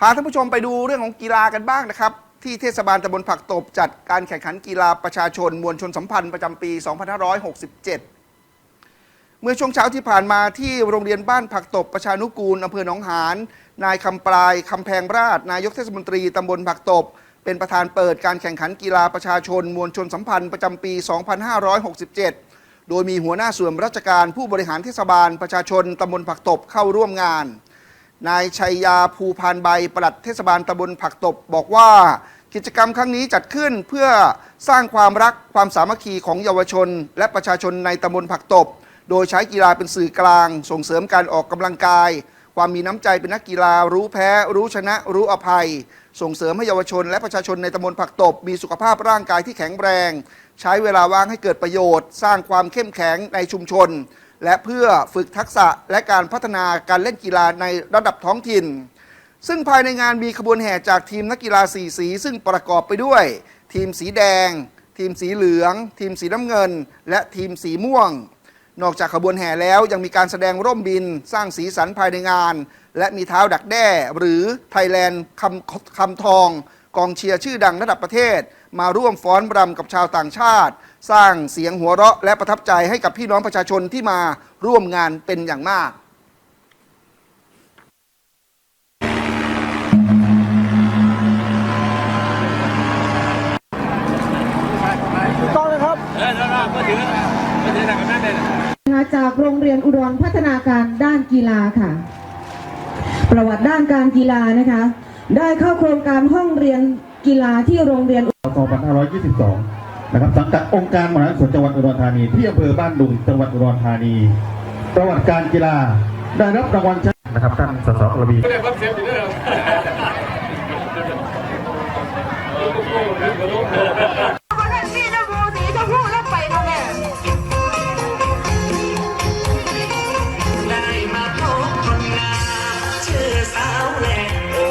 พาท่านผู้ชมไปดูเรื่องของกีฬากันบ้างนะครับ ที่เทศบาลตำบลผักตบจัดการแข่งขันกีฬาประชาชน มวลชนสัมพันธ์ประจำปี 2567 เมื่อช่วงเช้าที่ผ่านมาที่โรงเรียนบ้านผักตบประชานุกูลอำเภอหนองหานนายคำปลายคำแพงราช นายกเทศมนตรีตำบลผักตบ เป็นประธานเปิดการแข่งขันกีฬาประชาชน มวลชนสัมพันธ์ประจำปี 2567 โดยมีหัวหน้าส่วนราชการผู้บริหารเทศบาลประชาชนตำบลผักตบเข้าร่วมงาน นายชัยยาภูพานใบปลัดเทศบาลตำบลผักตบ บอกว่ากิจกรรมครั้งนี้จัดขึ้นเพื่อสร้างความรักความสามัคคีของเยาวชน และประชาชนในตำบลผักตบ โดยใช้กีฬาเป็นสื่อกลาง ส่งเสริมการออกกำลังกาย ความมีน้ำใจเป็นนักกีฬา รู้แพ้ รู้ชนะ รู้อภัย ส่งเสริมให้เยาวชน และประชาชนในตำบลผักตบ มีสุขภาพร่างกายที่แข็งแรง ใช้เวลาว่างให้เกิดประโยชน์ สร้างความเข้มแข็งในชุมชน และเพื่อฝึกทักษะและการพัฒนาการเล่นกีฬาในระดับท้องถิ่น ซึ่งภายในงานมีขบวนแห่จากทีมนักกีฬาสีสี ซึ่งประกอบไปด้วย ทีมสีแดง ทีมสีเหลือง ทีมสีน้ำเงิน และทีมสีม่วง นอกจากขบวนแห่แล้วยังมีการแสดงร่มบินสร้างสีสันภายในงาน และมีเท้าดักแด้หรือไทยแลนด์คำคำทอง กองเชียร์ชื่อดังระดับประเทศ มาร่วมฟ้อนรำกับชาวต่างชาติ สร้างเสียงหัวเราะและประทับใจให้กับพี่น้องประชาชนที่มาร่วมงานเป็นอย่างมากเออแล้วก็ถือก็ถือหนักกันนั่นเลยนะคะจากโรงเรียนอุดรพัฒนาการด้านกีฬาค่ะ ประวัติด้านการกีฬานะคะ ได้เข้าโครงการห้องเรียนกีฬาที่โรงเรียนอุดร2522 นะครับสังกัดองค์การมหาส่วนจังหวัดอุดรธานีที่อำเภอบ้านดุงจังหวัดอุดรธานี ประวัติการกีฬาได้รับรางวัลชนะนะครับท่านสสกระบีได้มาพบคนงามชื่อสาวแหลกโอ้